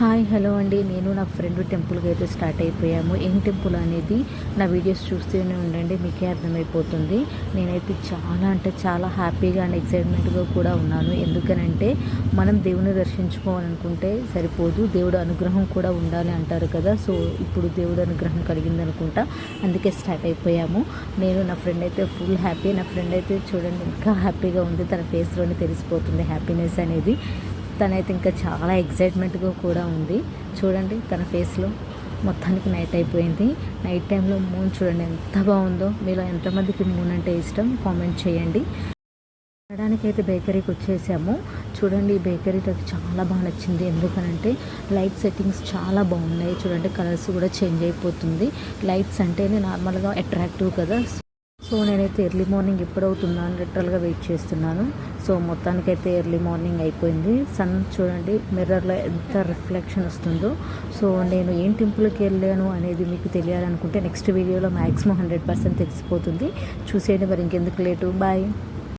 Hi hello అండి. నేను నా ఫ్రెండ్ టెంపుల్కి అయితే స్టార్ట్ అయిపోయాము. ఏం టెంపుల్ అనేది నా వీడియోస్ చూస్తూనే ఉండండి మీకే అర్థమైపోతుంది. నేనైతే చాలా అంటే చాలా హ్యాపీగా అండ్ ఎక్సైట్మెంట్గా కూడా ఉన్నాను. ఎందుకనంటే మనం దేవుని దర్శించుకోవాలనుకుంటే సరిపోదు. దేవుడు అనుగ్రహం కూడా ఉండాలి అంటారు కదా. సో ఇప్పుడు దేవుడు అనుగ్రహం కలిగింది అనుకుంటా అందుకే స్టార్ట్ అయిపోయాము. నేను నా ఫ్రెండ్ అయితే ఫుల్ హ్యాపీ. నా ఫ్రెండ్ అయితే చూడండి ఇంకా హ్యాపీగా ఉంది. తన ఫేస్లోనే తెలిసిపోతుంది హ్యాపీనెస్ అనేది. తనైతే ఇంకా చాలా ఎగ్జైట్మెంట్గా కూడా ఉంది. చూడండి తన ఫేస్లో మొత్తానికి నైట్ అయిపోయింది. నైట్ టైంలో మూన్ చూడండి ఎంత బాగుందో. మీలో ఎంతమందికి మూన్ అంటే ఇష్టం కామెంట్ చేయండి. తినడానికి అయితే బేకరీకి వచ్చేసాము. చూడండి ఈ బేకరీ నాకు చాలా బాగా నచ్చింది. ఎందుకనంటే లైట్ సెట్టింగ్స్ చాలా బాగున్నాయి. చూడండి కలర్స్ కూడా చేంజ్ అయిపోతుంది. లైట్స్ అంటేనే నార్మల్గా అట్రాక్టివ్ కదా. సో నేనైతే ఎర్లీ మార్నింగ్ ఎప్పుడవుతుందా అని లిటరల్గా వెయిట్ చేస్తున్నాను. సో మొత్తానికైతే ఎర్లీ మార్నింగ్ అయిపోయింది. సన్ చూడండి మిర్రర్లో ఎంత రిఫ్లెక్షన్ వస్తుందో. సో నేను ఏం టెంపుల్కి వెళ్ళాను అనేది మీకు తెలియాలనుకుంటే నెక్స్ట్ వీడియోలో మ్యాక్సిమం హండ్రెడ్ పర్సెంట్ తెలిసిపోతుంది. చూసేయండి మరి ఇంకెందుకు లేటు. బాయ్.